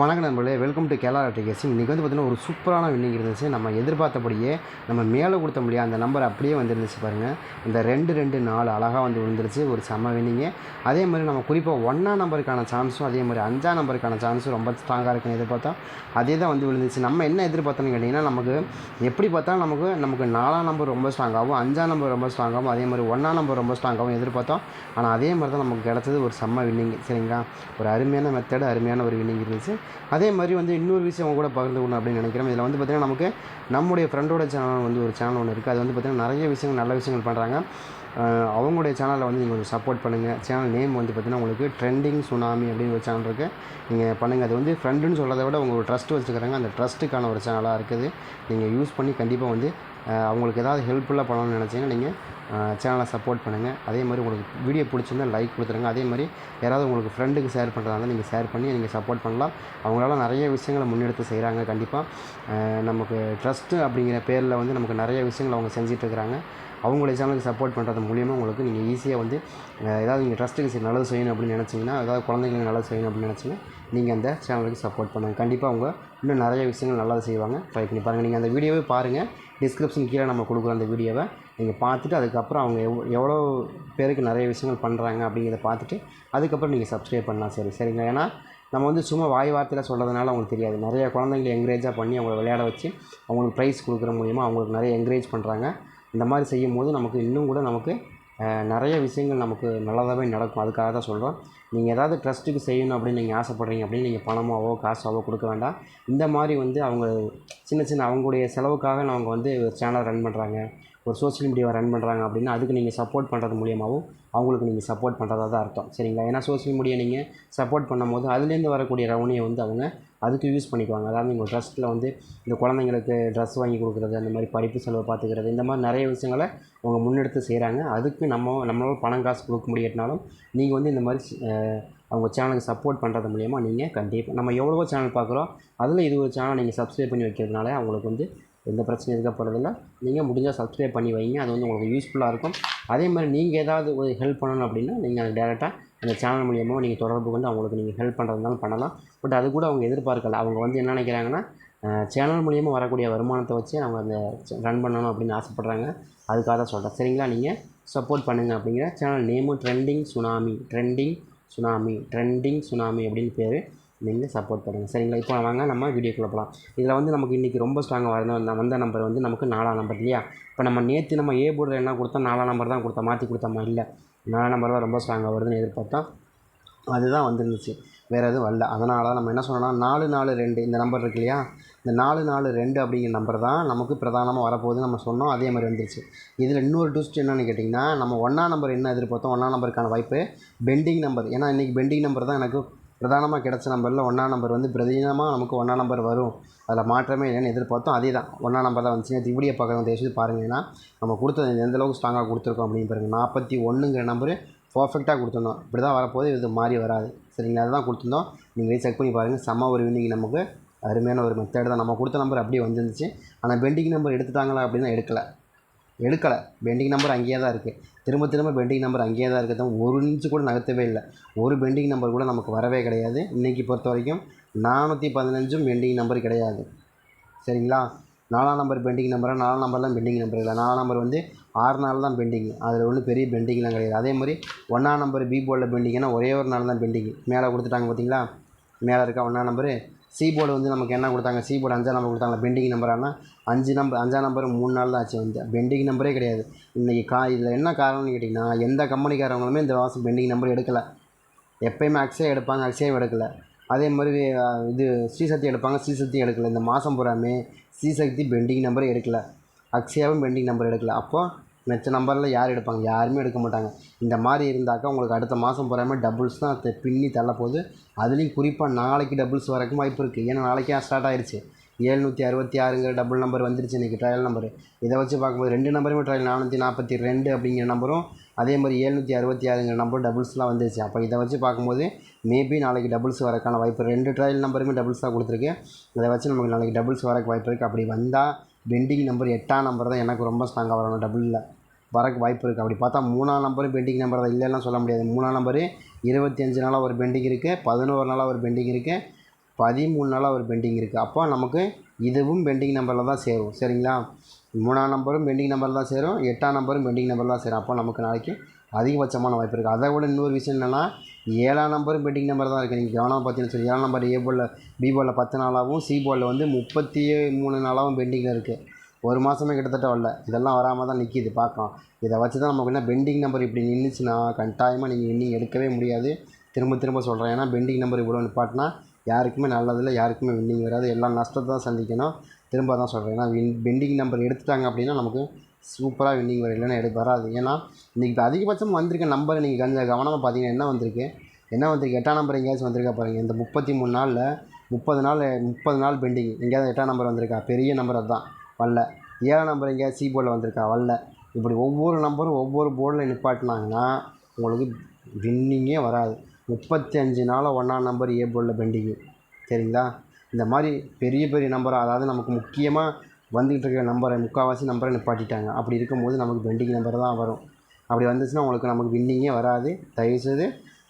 வணக்கம் நண்பர்களே welcome to Kerala application இன்றைக்கி வந்து பார்த்திங்கன்னா ஒரு சூப்பரான வின்னிங் இருந்துச்சு. நம்ம எதிர்பார்த்தபடியே நம்ம மேலே கொடுத்த முடியாது அந்த நம்பர் அப்படியே வந்துருந்துச்சு பாருங்கள் இந்த ரெண்டு ரெண்டு நாலு அழகாக வந்து விழுந்துருச்சு. ஒரு செம்ம வின்னிங்கு அதே மாதிரி நம்ம குறிப்பாக ஒன்றா நம்பருக்கான சான்ஸும் அதே மாதிரி அஞ்சாம் நம்பருக்கான சான்ஸும் ரொம்ப ஸ்ட்ராங்காக இருக்குன்னு எதிர்பார்த்தோம். அதே தான் வந்து விழுந்துச்சு. நம்ம என்ன எதிர்பார்த்தோன்னு கேட்டிங்கன்னா நமக்கு எப்படி பார்த்தாலும் நமக்கு நமக்கு நாலாம் நம்பர் ரொம்ப ஸ்ட்ராங்காகவும் அஞ்சாம் நம்பர் ரொம்ப ஸ்ட்ராங்காகவும் அதே மாதிரி ஒன்றாம் நம்பர் ரொம்ப ஸ்ட்ராங்காகவும் எதிர்பார்த்தோம். ஆனால் அதே மாதிரி தான் நமக்கு கிடச்சது ஒரு செம்ம வின்னிங் சரிங்களா? ஒரு அருமையான மெத்தடு அருமையான ஒரு வின்னிங் இருந்துச்சு. அதே மாதிரி வந்து இன்னொரு விஷயம் அவங்க கூட பகிர்ந்து கொடுணும் அப்படின்னு நினைக்கிறேன். இதில் வந்து பார்த்திங்கன்னா நமக்கு நம்முடைய ஃப்ரெண்டோட சேனல் வந்து ஒரு சேனல் ஒன்று இருக்குது அது வந்து பார்த்திங்கன்னா நிறைய விஷயங்கள் நல்ல விஷயங்கள் பண்ணுறாங்க அவங்களுடைய சேனலில் வந்து நீங்கள் கொஞ்சம் சப்போர்ட் பண்ணுங்கள் சேனல் நேம் வந்து பார்த்திங்கன்னா உங்களுக்கு ட்ரெண்டிங் சுனாமி அப்படின்னு ஒரு சேனல் இருக்குது நீங்கள் பண்ணுங்கள் அது வந்து ஃப்ரெண்டுன்னு சொல்கிறத விட உங்கள் ஒரு ட்ரஸ்ட் வச்சுக்கிறாங்க. அந்த ட்ரஸ்ட்டுக்கான ஒரு சேனலாக இருக்குது. நீங்கள் யூஸ் பண்ணி கண்டிப்பாக வந்து அவங்களுக்கு ஏதாவது ஹெல்ப்ஃபுல்லாக பண்ணணும்னு நினச்சிங்கன்னா நீங்கள் சேனலை சப்போர்ட் பண்ணுங்கள் அதே மாதிரி உங்களுக்கு வீடியோ பிடிச்சிருந்தா லைக் கொடுத்துருங்க. அதே மாதிரி யாராவது உங்களுக்கு ஃப்ரெண்டுக்கு ஷேர் பண்ணுறதா இருந்தால் நீங்கள் ஷேர் பண்ணி நீங்கள் சப்போர்ட் பண்ணலாம். அவங்களால நிறைய விஷயங்களை முன்னெடுத்து செய்கிறாங்க கண்டிப்பாக நமக்கு ட்ரஸ்ட்டு அப்படிங்கிற பேரில் வந்து நமக்கு நிறைய விஷயங்கள் அவங்க செஞ்சிட்ருக்கிறாங்க அவங்களுடைய சேனலுக்கு சப்போர்ட் பண்ணுறது மூலியமாக உங்களுக்கு நீங்கள் ஈஸியாக வந்து ஏதாவது நீங்கள் ட்ரஸ்ட்டுக்கு சரி நல்லது செய்யணும் அப்படின்னு நினச்சிங்கன்னா ஏதாவது குழந்தைங்களுக்கு நல்லது செய்யணும் அப்படின்னு நினச்சிங்கன்னா நீங்கள் அந்த சேனலுக்கு சப்போர்ட் பண்ணுங்கள் கண்டிப்பாக அவங்க இன்னும் நிறைய விஷயங்கள் நல்லது செய்வாங்க. ட்ரை பண்ணி பாருங்கள் நீங்கள் அந்த வீடியோவே பாருங்கள் டிஸ்கிரிப்ஷன் கீழே நம்ம கொடுக்குற அந்த வீடியோவை நீங்கள் பார்த்துட்டு அதுக்கப்புறம் அவங்க எவ் எவ்வளோ பேருக்கு நிறைய விஷயங்கள் பண்ணுறாங்க அப்படிங்கிறத பார்த்துட்டு அதுக்கப்புறம் நீங்கள் சப்ஸ்கிரைப் பண்ணலாம். சரி சரிங்களா? ஏன்னா நம்ம வந்து சும்மா வாய் வார்த்தையில் சொல்கிறதுனால அவங்களுக்கு தெரியாது. நிறைய குழந்தைங்களை என்கரேஜாக பண்ணி அவங்கள விளையாட வச்சு அவங்களுக்கு ப்ரைஸ் கொடுக்குற மூலிமா அவங்களுக்கு நிறைய என்கரேஜ் பண்ணுறாங்க இந்த மாதிரி செய்யும் போது நமக்கு இன்னும் கூட நமக்கு நிறைய விஷயங்கள் நமக்கு நல்லதாகவே நடக்கும். அதுக்காக தான் சொல்கிறோம் நீங்கள் ஏதாவது ட்ரஸ்ட்டுக்கு செய்யணும் அப்படின்னு நீங்கள் ஆசைப்பட்றீங்க அப்படின்னு நீங்கள் பணமாவோ காசாவோ கொடுக்க வேண்டாம். இந்த மாதிரி வந்து அவங்க சின்ன சின்ன அவங்களுடைய செலவுக்காக அவங்க வந்து ஒரு சேனல் ரன் பண்ணுறாங்க ஒரு சோஷியல் மீடியாவை ரன் பண்ணுறாங்க அப்படின்னா அதுக்கு நீங்கள் சப்போர்ட் பண்ணுறது மூலியமாகவும் அவங்களுக்கு நீங்கள் சப்போர்ட் பண்ணுறதா தான் அர்த்தம். சரிங்களா? ஏன்னா சோஷியல் மீடியா நீங்கள் சப்போர்ட் பண்ணும்போது அதுலேருந்து வரக்கூடிய ரெவன்யூ வந்து அவங்க அதுக்கு யூஸ் பண்ணிக்குவாங்க. அதாவது உங்கள் ட்ரஸ்ட்டில் வந்து இந்த குழந்தைங்களுக்கு ட்ரெஸ் வாங்கி கொடுக்குறது அந்த மாதிரி படிப்பு செலவு பார்த்துக்கிறது இந்த மாதிரி நிறைய விஷயங்களை அவங்க முன்னெடுத்து செய்கிறாங்க அதுக்கு நம்ம நம்மளால் பணம் காசு கொடுக்க முடியாட்டினாலும் நீங்கள் வந்து இந்த மாதிரி அவங்க சேனலுக்கு சப்போர்ட் பண்ணுறது மூலியமாக நீங்கள் கண்டிப்பாக நம்ம எவ்வளவோ சேனல் பார்க்குறோம். அதில் இது ஒரு சேனல் நீங்கள் சப்ஸ்கிரைப் பண்ணி வைக்கிறதுனால அவங்களுக்கு வந்து எந்த பிரச்சனையும் இருக்க போகிறதில்ல நீங்கள் முடிஞ்சால் சப்ஸ்கிரைப் பண்ணி வைங்க. அது வந்து உங்களுக்கு யூஸ்ஃபுல்லாக இருக்கும். அதே மாதிரி நீங்கள் ஏதாவது ஒரு ஹெல்ப் பண்ணணும் அப்படின்னா நீங்கள் டேரெக்டாக அந்த சேனல் மூலியமாக நீங்கள் தொடர்பு கொண்டு அவங்களுக்கு நீங்கள் ஹெல்ப் பண்ணுறதுனாலும் பண்ணலாம். பட் அது கூட அவங்க எதிர்பார்க்கல. அவங்க வந்து என்ன நினைக்கிறாங்கன்னா சேனல் மூலியமாக வரக்கூடிய வருமானத்தை வச்சு அவங்க அந்த ரன் பண்ணணும் அப்படின்னு ஆசைப்பட்றாங்க. அதுக்காக தான் சொல்கிறேன் சரிங்களா? நீங்கள் சப்போர்ட் பண்ணுங்கள் அப்படிங்கிற சேனல் நேமும் trending tsunami trending tsunami trending tsunami அப்படின்னு பேர். நின்று சப்போர்ட் பண்ணுங்கள் சரிங்களா? இப்போ வாங்க நம்ம வீடியோக்குள்ளே போகலாம் இதில் வந்து நமக்கு இன்றைக்கி ரொம்ப ஸ்ட்ராங்காக வந்த வந்த நம்பர் வந்து நமக்கு நாலாம் நம்பர் இல்லையா? இப்போ நம்ம நேற்று நம்ம ஏ போர்டில் என்ன கொடுத்தோம்? நாலாம் நம்பர் தான் கொடுத்தோம். மாற்றி கொடுத்தோமா? இல்லை. நாலாம் நம்பர் தான் ரொம்ப ஸ்ட்ராங்காக வருதுன்னு எதிர்பார்த்தோம். அதுதான் வந்துருந்துச்சு. வேறு எதுவும் வரல. அதனால தான் நம்ம என்ன சொன்னோம்னா நாலு நாலு ரெண்டு இந்த நம்பர் இருக்கு இல்லையா? இந்த நாலு நாலு ரெண்டு அப்படிங்கிற நம்பர் தான் நமக்கு பிரதானமாக வரப்போகுது நம்ம சொன்னோம். அதே மாதிரி வந்துருச்சு. இதில் இன்னொரு ட்விஸ்ட் என்னென்னு கேட்டிங்கன்னா நம்ம ஒன்றா நம்பர் என்ன எதிர்பார்த்தோம்? ஒன்றா நம்பருக்கான வாய்ப்பு பெண்டிங் நம்பர் ஏன்னா இன்றைக்கி பெண்டிங் நம்பர் தான் எனக்கு பிரதானமாக கிடச்ச நம்பரில் ஒன்றா நம்பர் வந்து பிரதானமாக நமக்கு ஒன்றா நம்பர் வரும். அதில் மாற்றமே இல்லைன்னு எதிர்பார்த்தோம். அதே தான் ஒன்றா நம்பர் தான் வந்துச்சு நேற்று வீடியோ பார்க்குறவங்க தயவுசெய்து பாருங்க. ஏன்னா நம்ம கொடுத்தது எந்த அளவுக்கு ஸ்ட்ராங்காக கொடுத்துருக்கோம் அப்படின்னு பாருங்கள் நாற்பத்தி ஒன்றுங்கிற நம்பரு பர்ஃபெக்டாக கொடுத்துருந்தோம். இப்படி தான் வரப்போகுது. இது மாறி வராது. சரிங்களா? அதுதான் கொடுத்துருந்தோம். நீங்கள் செக் பண்ணி பாருங்கள் செம்ம ஒரு இன்னைக்கு நமக்கு அருமையான ஒரு மெத்தட் தான். நம்ம கொடுத்த நம்பர் அப்படியே வந்துருந்துச்சு. ஆனால் பெண்டிங் நம்பர் எடுத்துட்டாங்களா அப்படின்னா எடுக்கலை. எடுக்கலை. பெண்டிங் நம்பர் அங்கேயே தான் இருக்குது திரும்ப திரும்ப பெண்டிங் நம்பர் அங்கேயே தான் இருக்குது. ஒரு இன்ச்சு கூட நகர்த்தவே இல்லை. ஒரு பெண்டிங் நம்பர் கூட நமக்கு வரவே கிடையாது. இன்றைக்கி பொறுத்த வரைக்கும் நானூற்றி பதினஞ்சும் பெண்டிங் நம்பர் கிடையாது. சரிங்களா? நாலாம் நம்பர் பெண்டிங் நம்பராக நாலாம் நம்பர்லாம் பெண்டிங் நம்பர் இல்லை. நாலாம் நம்பர் வந்து ஆறு நாள் தான் பெண்டிங் அதில் ஒன்றும் பெரிய பெண்டிங்லாம் கிடையாது. அதே மாதிரி ஒன்றாம் நம்பர் பி போர்டில் பெண்டிங்னா ஒரே ஒரு நாள் தான் பெண்டிங் மேலே கொடுத்துட்டாங்க பார்த்தீங்களா மேலே இருக்கா? ஒன்றாம் நம்பரு சி போர்டு வந்து நமக்கு என்ன கொடுத்தாங்க? சி போர்டு அஞ்சாம் நம்பர் கொடுத்தாங்க பெண்டிங் நம்பர் ஆனால் அஞ்சு நம்பர் அஞ்சாம் நம்பர் மூணு நாள் தான் ஆச்சு வந்து. பெண்டிங் நம்பரே கிடையாது. இன்றைக்கி கா இதில் என்ன காரணம்னு கேட்டிங்கன்னா எந்த கம்பெனிக்காரங்களுமே இந்த மாதம் பெண்டிங் நம்பர் எடுக்கலை. எப்பயுமே அக்ஷயா எடுப்பாங்க அக்ஷயம் எடுக்கலை. அதே மாதிரி இது ஸ்ரீசக்தி எடுப்பாங்க ஸ்ரீசக்தி எடுக்கலை. இந்த மாதம் பூராமே ஸ்ரீசக்தி பெண்டிங் நம்பரே எடுக்கலை. அக்ஷயாவும் பெண்டிங் நம்பர் எடுக்கலை. அப்போது மிச்ச நம்பரில் யார் எடுப்பாங்க? யாருமே எடுக்க மாட்டாங்க. இந்த மாதிரி இருந்தாக்கா உங்களுக்கு அடுத்த மாதம் போகிறாமல் டபுள்ஸ் தான் பின்னி தள்ள போகுது அதுலேயும் குறிப்பாக நாளைக்கு டபுள்ஸ் வரக்கும் வாய்ப்பு இருக்குது ஏன்னா நாளைக்கே ஸ்டார்ட் ஆயிடுச்சு ஏழ்நூற்றி அறுபத்தி ஆறுங்கிற டபுள் நம்பர் வந்துருச்சு இன்றைக்கி ட்ரையல் நம்பர் இதை வச்சு பார்க்கும்போது ரெண்டு நம்பருமே ட்ரையல் நானூற்றி நாற்பத்தி ரெண்டு அப்படிங்கிற நம்பரும் அதே மாதிரி ஏழ்நூற்றி அறுபத்தி ஆறுங்கிற நம்பர் டபுள்ஸ்லாம் வந்துருச்சு. அப்போ இதை வச்சு பார்க்கும்போது மேபி நாளைக்கு டபுள்ஸ் வரக்கான வாய்ப்பு ரெண்டு ட்ரையல் நம்பருமே டபுள்ஸ் தான் கொடுத்துருக்கு. இதை வச்சு நமக்கு நாளைக்கு டபுள்ஸ் வரக்கு வாய்ப்பு இருக்குது அப்படி வந்தால் பெண்டிங் நம்பர் எட்டாம் நம்பர் தான் எனக்கு ரொம்ப ஸ்ட்ராங்காக வரணும் டபுளில் வரக்கு வாய்ப்பு இருக்குது அப்படி பார்த்தா மூணாம் நம்பரும் பெண்டிங் நம்பர் தான். இல்லைலாம் சொல்ல முடியாது. மூணாம் நம்பரு இருபத்தி அஞ்சு நாளாக ஒரு பெண்டிங் இருக்குது பதினோரு நாளாக ஒரு பெண்டிங் இருக்குது பதிமூணு நாளாக ஒரு பெண்டிங் இருக்குது அப்போ நமக்கு இதுவும் பெண்டிங் நம்பரில் தான் சேரும். சரிங்களா? மூணாம் நம்பரும் பெண்டிங் நம்பரில் தான் சேரும். எட்டாம் நம்பரும் பெண்டிங் நம்பரில் தான் சேரும். அப்போ நமக்கு நாளைக்கு அதிகபட்சமான வாய்ப்பு இருக்குது அதை விட இன்னொரு விஷயம் என்னென்னா ஏழாம் நம்பரும் பெண்டிங் நம்பர் தான் இருக்குது நீங்கள் கவனமாக பார்த்தீங்கன்னு சொல்லி ஏழாம் நம்பர் ஏ போலில் பி போலில் பத்து நாளாகவும் சி போலில் வந்து முப்பத்தி மூணு நாளாகவும் பெண்டிங்கில் இருக்குது ஒரு மாதமே கிட்டத்தட்ட வரல. இதெல்லாம் வராமல் தான் நிற்கிது பார்க்கலாம் இதை வச்சு தான் நமக்கு என்ன பெண்டிங் நம்பர் இப்படி நின்றுச்சுன்னா கட்டாயமாக நீங்கள் இன்னும் எடுக்கவே முடியாது. திரும்ப திரும்ப சொல்கிறேன் ஏன்னா பெண்டிங் நம்பர் இவ்வளோ நிப்பாட்டினா யாருக்குமே நல்லதில்லை யாருக்குமே வின்னிங் வராது. எல்லாம் நஷ்டத்தை தான் சந்திக்கணும். திரும்ப தான் சொல்கிறேன் ஏன்னா வின் பெண்டிங் நம்பர் எடுத்துட்டாங்க அப்படின்னா நமக்கு சூப்பராக வின்னிங் வரும். இல்லைன்னா எடுக்க வராது. ஏன்னா இன்றைக்கி இப்போ அதிகபட்சம் வந்திருக்க நம்பர் நீங்கள் கொஞ்சம் கவனமாக பார்த்தீங்கன்னா என்ன வந்திருக்கு? என்ன வந்திருக்கு? எட்டாம் நம்பர் எங்கேயாச்சும் வந்திருக்கா பாருங்கள் இந்த முப்பத்தி மூணு நாளில் முப்பது நாள் முப்பது நாள் பெண்டிங் எங்கேயாவது எட்டாம் நம்பர் வந்திருக்கா? பெரிய நம்பர் அதுதான் வரல. ஏழாம் நம்பர் எங்கேயா சி போர்டில் வந்திருக்கா? வரல. இப்படி ஒவ்வொரு நம்பரும் ஒவ்வொரு போர்டில் நிப்பாட்டினாங்கன்னா உங்களுக்கு வின்னிங்கே வராது. முப்பத்தி அஞ்சு நாளாக ஒன்றாம் நம்பர் ஏ போர்டில் பெண்டிங்கு சரிங்களா? இந்த மாதிரி பெரிய பெரிய நம்பர் அதாவது நமக்கு முக்கியமாக வந்துக்கிட்டு இருக்கிற நம்பரை முக்கால்வாசி நம்பரை நிப்பாட்டிட்டாங்க. அப்படி இருக்கும்போது நமக்கு பெண்டிங் நம்பர் தான் வரும். அப்படி வந்துச்சுன்னா உங்களுக்கு நமக்கு வின்னிங்கே வராது. தயவுசெய்து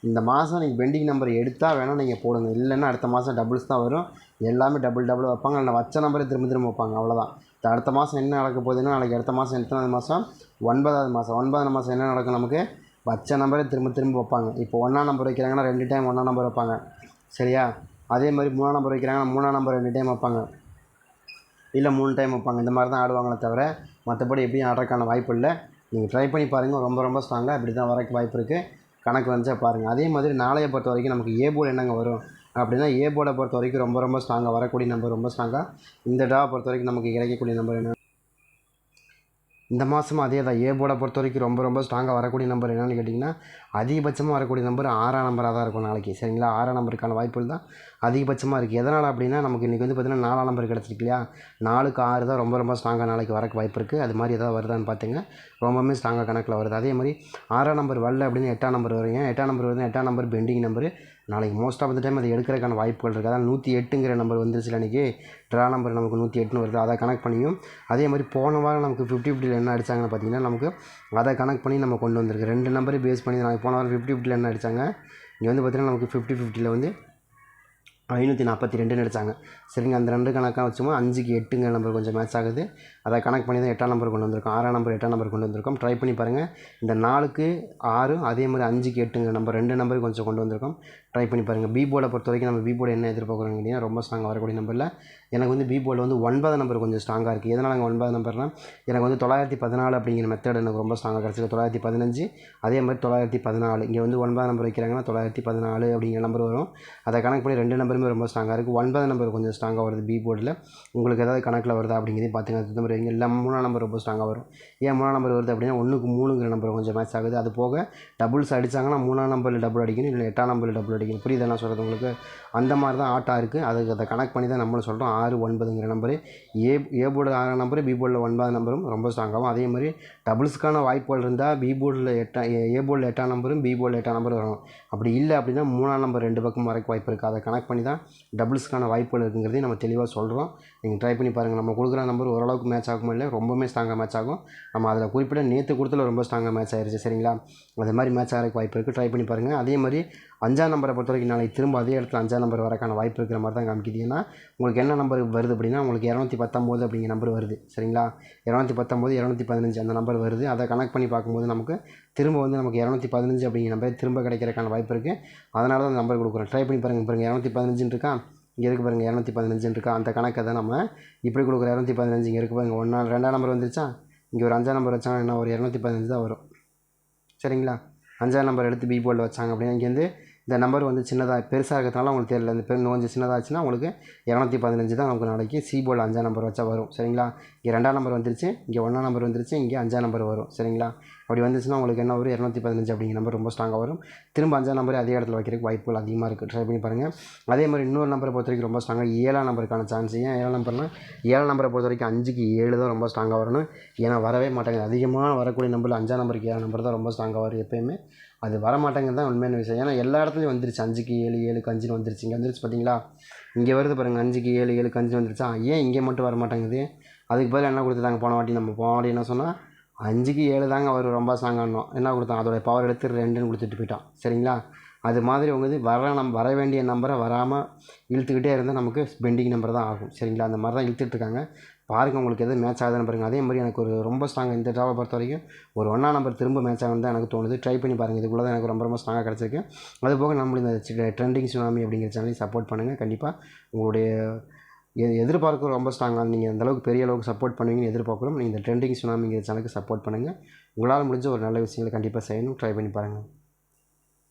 இந்த மாதம் நீங்கள் பெண்டிங் நம்பர் எடுத்தால் வேணால் நீங்கள் போடுங்க. இல்லைன்னா அடுத்த மாதம் டபுள்ஸ் தான் வரும். எல்லாமே டபுள் டபுள் வைப்பாங்க. இல்லை வச்ச நம்பரே திரும்ப திரும்ப வைப்பாங்க. அவ்வளோதான் அடுத்த மாதம் என்ன நடக்க போகுதுன்னா நாளைக்கு அடுத்த மாதம் எத்தனாவது மாதம் ஒன்பதாவது மாதம் ஒன்பதாவது மாதம் என்ன நடக்கும் நமக்கு? வச்ச நம்பரே திரும்ப திரும்ப வைப்பாங்க. இப்போ ஒன்றாம் நம்பர் வைக்கிறாங்கன்னா ரெண்டு டைம் ஒன்றா நம்பர் வைப்பாங்க. சரியா? அதே மாதிரி மூணாம் நம்பர் வைக்கிறாங்கன்னா மூணாம் நம்பர் ரெண்டு டைம் வைப்பாங்க. இல்லை மூணு டைம் வைப்பாங்க. இந்த மாதிரி தான் ஆடுவாங்களே தவிர மற்றபடி எப்படியும் ஆடுறதுக்கான வாய்ப்பு இல்லை. நீங்கள் ட்ரை பண்ணி பாருங்கள் ரொம்ப ரொம்ப ஸ்ட்ராங்காக இப்படி தான் வரக்கு வாய்ப்பு இருக்குது கணக்கு வந்துச்சா பாருங்கள் அதே மாதிரி நாளைய பொறுத்த வரைக்கும் நமக்கு ஏ என்னங்க வரும்? அப்படின்னா ஏ போர்டை பொறுத்த வரைக்கும் ரொம்ப ரொம்ப ஸ்ட்ராங்காக வரக்கூடிய நம்பர் ரொம்ப ஸ்ட்ராங்காக இந்த டாவை பொறுத்த வரைக்கும் நமக்கு கிடைக்கக்கூடிய நம்பர் என்ன? இந்த மாதமும் அதே தான். ஏ போர்டை பொறுத்த வரைக்கும் ரொம்ப ரொம்ப ஸ்ட்ராங்காக வரக்கூடிய நம்பர் என்னென்னு கேட்டிங்கன்னா அதிகபட்சமாக வரக்கூடிய நம்பர் ஆறாம் நம்பராக தான் இருக்கும் நாளைக்கு. சரிங்களா? ஆறாம் நம்பருக்கான வாய்ப்புகள் தான் அதிகபட்சமாக இருக்குது எதனால் அப்படின்னா நமக்கு இன்றைக்கி வந்து பார்த்திங்கன்னா நாலாம் நம்பர் கிடச்சிருக்கு இல்லையா? நாலுக்கு ஆறு தான் ரொம்ப ரொம்ப ஸ்ட்ராங்காக நாளைக்கு வரக்கு வாய்ப்பு இருக்குது அது மாதிரி எதாவது வருதான்னு பார்த்துங்க ரொம்பவுமே ஸ்ட்ராங்காக கணக்கில் வருது. அதே மாதிரி ஆறாம் நம்பர் வரல அப்படின்னு எட்டாம் நம்பர் வருங்க எட்டாம் நம்பர் வருது எட்டாம் நம்பர் பெண்டிங் நம்பர் நாளைக்கு மோஸ்ட் ஆஃப் த டைம் அது எடுக்கிறதுக்கான வாய்ப்புகள் இருக்குது அதான் நூற்றி எட்டுங்கிற நம்பர் வந்துருச்சு அன்றைக்கி ட்ரா நம்பர் நமக்கு நூற்றி எட்டுன்னு வருது. அதை கனெக்ட் பண்ணியும். அதே மாதிரி போன வாரம் நமக்கு ஃபிஃப்டி ஃபிஃப்டியில் என்ன அடித்தாங்கன்னு பார்த்தீங்கன்னா நமக்கு அதை கனெக்ட் பண்ணி நம்ம கொண்டு வந்திருக்கு. ரெண்டு நம்பரையும் பேஸ் பண்ணி நாளைக்கு போன வாரம் ஃபிஃப்டி ஃபிஃப்டியில் என்ன அடித்தாங்க இங்கே வந்து பார்த்திங்கன்னா நமக்கு ஃபிஃப்டி ஃபிஃப்டியில் வந்து ஐநூற்றி நாற்பத்தி ரெண்டுன்னு அடித்தாங்க சரிங்க அந்த ரெண்டு கணக்காக வச்சுமோ அஞ்சுக்கு எட்டுங்கிற நம்பர் கொஞ்சம் மேட்ச் ஆகுது. அதை கணக்கு பண்ணி தான் எட்டாம் நம்பர் கொண்டு வந்திருக்கோம். ஆறாம் நம்பர் எட்டாம் நம்பர் கொண்டு வந்திருக்கோம். ட்ரை பண்ணி பாருங்கள் இந்த நாலுக்கு ஆறு அதே மாதிரி அஞ்சுக்கு எட்டுங்கிற நம்பர் ரெண்டு நம்பர் கொஞ்சம் கொண்டு வந்திருக்கோம். ட்ரை பண்ணி பாருங்கள் பி போர்டை பொறுத்த வரைக்கும் நம்ம பி போர்டு என்ன எதிர்பார்க்குறோம் கேட்டிங்கன்னா ரொம்ப ஸ்ட்ராங்காக வரக்கூடிய நம்பரில் எனக்கு வந்து பி போர்டில் வந்து ஒன்பது நம்பர் கொஞ்சம் ஸ்ட்ராங்காக இருக்குது எதனால் அங்கே ஒன்பது நம்பர்னால் எனக்கு வந்து தொள்ளாயிரத்தி பதினாலு அப்படிங்கிற மெத்தட் எனக்கு ரொம்ப ஸ்ட்ராங்காக கிடச்சிருக்கு. தொள்ளாயிரத்தி பதினஞ்சு அதே மாதிரி தொள்ளாயிரத்தி பதினாலு. இங்கே வந்து ஒன்பது நம்பர் வைக்கிறாங்கன்னா தொள்ளாயிரத்தி பதினாலு அப்படிங்கிற நம்பர் வரும். அதை கணக்கு பண்ணி ரெண்டு நம்பருமே ரொம்ப ஸ்ட்ராங்காக இருக்குது ஒன்பது நம்பர் கொஞ்சம் ஸ்ட்ராங்காக வருது பி போர்டில் உங்களுக்கு ஏதாவது கணக்கில் வருதா அப்படிங்கிறதையும் பார்த்துங்க அது வைங்க. இல்லை மூணாம் நம்பர் ரொம்ப ஸ்ட்ராங்காக வரும். ஏன் மூணாம் நம்பர் வருது அப்படின்னா ஒன்றுக்கு மூணுங்கிற நம்பர் கொஞ்சம் மேட்ச் ஆகுது. அது போக டபுள்ஸ் அடித்தாங்கன்னா மூணாம் நம்பரில் டபுள் அடிக்கணும். இல்லை எட்டாம் நம்பரில் டபுள் அடிக்கணும் புரியுது நான் சொல்கிறது உங்களுக்கு? அந்த மாதிரி தான் ஆட்டாக இருக்குது அதுக்கு அதை கனெக்ட் பண்ணி தான் நம்மளும் சொல்கிறோம் ஆறு ஒன்பதுங்கிற நம்பரு ஏ ஏ போர்டில் ஆறாம் நம்பரு பி போர்டில் ஒன்பது நம்பரும் ரொம்ப ஸ்ட்ராங்காகும் அதே மாதிரி டபுள்ஸ்க்கான வாய்ப்புகள் இருந்தால் பி போர்டில் எட்டா ஏ போர்டில் எட்டாம் நம்பரும் பி போர்டில் எட்டாம் நம்பரும் வரும் அப்படி இல்லை அப்படின்னா மூணாம் நம்பர் ரெண்டு பக்கம் வரக்கு வாய்ப்பு இருக்குது அதை கனெக்ட் பண்ணி தான் டபுள்ஸ்க்கான வாய்ப்புகள் இருக்குங்கிறதையும் நம்ம தெளிவாக சொல்கிறோம் நீங்கள் ட்ரை பண்ணி பாருங்கள் நம்ம கொடுக்குற நம்பர் ஓரளவுக்கு மேட்ச் ஆகும் இல்லை ரொம்பவுமே ஸ்ட்ராங்காக மேட்ச் ஆகும். நம்ம அதில் குறிப்பிட்ட நேற்று கொடுத்துல ரொம்ப ஸ்ட்ராங்காக மேட்ச் ஆயிடுச்சு சரிங்களா? அது மாதிரி மேட்ச் ஆகிறதுக்கு வாய்ப்பு இருக்குது ட்ரை பண்ணி பாருங்கள் அதே மாதிரி அஞ்சாம் நம்பரை பொறுத்த வரைக்கும் நாளைக்கு திரும்ப அதே இடத்துல அஞ்சாம் நம்பர் வரக்கான வாய்ப்பு இருக்கிற மாதிரி தான் காமிக்குது ஏன்னா உங்களுக்கு என்ன நம்பர் வருது அப்படின்னா உங்களுக்கு இரநூத்தி பத்தொம்போது அப்படிங்கிற நம்பர் வருது. சரிங்களா? இரநூத்தி பத்தொம்போது இரநூத்தி பதினஞ்சு அந்த நம்பர் வருது. அதை கனெக்ட் பண்ணி பார்க்கும்போது நமக்கு திரும்ப வந்து நமக்கு இரநூத்தி பதினஞ்சு அப்படிங்கிற நம்பர் திரும்ப கிடைக்கிறக்கான வாய்ப்பு இருக்குது அதனால தான் அந்த நம்பர் கொடுக்குறோம். ட்ரை பண்ணி பாருங்கள் பாருங்கள் இரநூத்தி பதினஞ்சுன்னு இருக்கா? இங்கே இருக்குது பாருங்கள் இரநூத்தி பதினஞ்சுன்னு இருக்கா? அந்த கணக்கை தான் நம்ம இப்படி கொடுக்குற இரநூத்தி பதினஞ்சு இங்கே இருக்கு பாருங்கள் ஒன்றா ரெண்டாம் நம்பர் வந்துருச்சா? இங்கே ஒரு அஞ்சாம் நம்பர் வச்சாங்கன்னா என்ன ஒரு இரநூத்தி பதினஞ்சு தான் வரும். சரிங்களா? அஞ்சாம் நம்பர் எடுத்து பி போர்டில் வச்சாங்க அப்படின்னா இங்கேருந்து இந்த நம்பர் வந்து சின்னதாக பெருசாக இருக்கிறதுனால உங்களுக்கு தெரியல. இந்த பெண் கொஞ்சம் சின்னதாகச்சுன்னா உங்களுக்கு இரநூத்தி பதினஞ்சு தான் நமக்கு நாளைக்கு சி போர்டில் அஞ்சாம் நம்பர் வச்சா வரும். சரிங்களா? இங்கே ரெண்டாம் நம்பர் வந்துருச்சு இங்கே ஒன்றாம் நம்பர் வந்துருச்சு இங்கே அஞ்சாம் நம்பர் வரும். சரிங்களா? அப்படி வந்துச்சுன்னா உங்களுக்கு என்ன வரும்? இரநூத்தி பதினஞ்சு அப்படிங்கிற நம்பர் ரொம்ப ஸ்ட்ராங்காக வரும். திரும்ப அஞ்சாம் நம்பர் அதே இடத்துல வைக்கிறதுக்கு வாய்ப்புகள் அதிகமாக இருக்குது ட்ரை பண்ணி பாருங்கள் அதே மாதிரி இன்னொரு நம்பரை பொறுத்த வரைக்கும் ரொம்ப ஸ்ட்ராங்காக ஏழாம் நம்பருக்கான சான்ஸ் ஏன்? ஏழாம் நம்பர்னால் ஏழாம் நம்பரை பொறுத்த வரைக்கும் அஞ்சுக்கு ஏழு தான் ரொம்ப ஸ்ட்ராங்காக வரணும். ஏன்னா வரவே மாட்டாங்க. அதிகமாக வரக்கூடிய நம்பரில் அஞ்சாம் நம்பருக்கு ஏழாம் நம்பர் தான் ரொம்ப ஸ்ட்ராங்காக வரும் எப்போயுமே. அது வர மாட்டேங்கிறது தான் உண்மையான விஷயம். ஏன்னா எல்லா இடத்துலையும் வந்துருச்சு. அஞ்சுக்கு ஏழு ஏழுக்கு அஞ்சுன்னு வந்துருச்சு. இங்கே வந்துருச்சு பார்த்தீங்களா இங்கே வருது பாருங்கள் அஞ்சுக்கு ஏழு ஏழுக்கு அஞ்சு வந்துருச்சா? ஏன் இங்கே மட்டும் வர மாட்டேங்குது அதுக்கு பதில் என்ன கொடுத்துட்டாங்க? போன வாட்டி நம்ம போன வாட்டி என்ன சொன்னால் அஞ்சுக்கு ஏழு தாங்க அவர் ரொம்ப ஸ்ட்ராங்கானோம் என்ன கொடுத்தான்? அதோடய பவர் எடுத்து ரெண்டுன்னு கொடுத்துட்டு போயிட்டான். சரிங்களா? அது மாதிரி உங்க இது வர நம் வர வேண்டிய நம்பரை வராமல் இழுத்துக்கிட்டே இருந்தால் நமக்கு பெண்டிங் நம்பர் தான் ஆகும். சரிங்களா? அந்த மாதிரி தான் இழுத்துட்டு இருக்காங்க. பாருங்கள் உங்களுக்கு எது மேட்ச் ஆகுதுன்னு பாருங்கள் அதே மாதிரி எனக்கு ஒரு ரொம்ப ஸ்ட்ராங் இந்த ட்ராவை பொறுத்த வரைக்கும் ஒரு ஒன்றா நம்பர் திரும்ப மேட்ச் ஆகும் தான் எனக்கு தோணுது. ட்ரை பண்ணி பாருங்கள் இதுக்குள்ளே தான் எனக்கு ரொம்ப ரொம்ப ஸ்ட்ராங்காக கிடச்சிருக்கு. அது போக நம்மளும் இந்த ட்ரெண்டிங் சுனாமி அப்படிங்கிற சேனலையும் சப்போர்ட் பண்ணுங்கள் கண்டிப்பாக உங்களுடைய எ எதிர்பார்க்க ரொம்ப ஸ்ட்ராங்காக நீங்கள் அந்தளவுக்கு பெரிய அளவுக்கு சப்போர்ட் பண்ணுவீங்கன்னு எதிர்பார்க்குறோம். நீங்கள் இந்த ட்ரெண்டிங் சுனாமிங்கிற சேனலுக்கு சப்போர்ட் பண்ணுங்கள் உங்களால் முடிஞ்ச ஒரு நல்ல விஷயங்களை கண்டிப்பாக செய்யணும். ட்ரை பண்ணி பாருங்கள்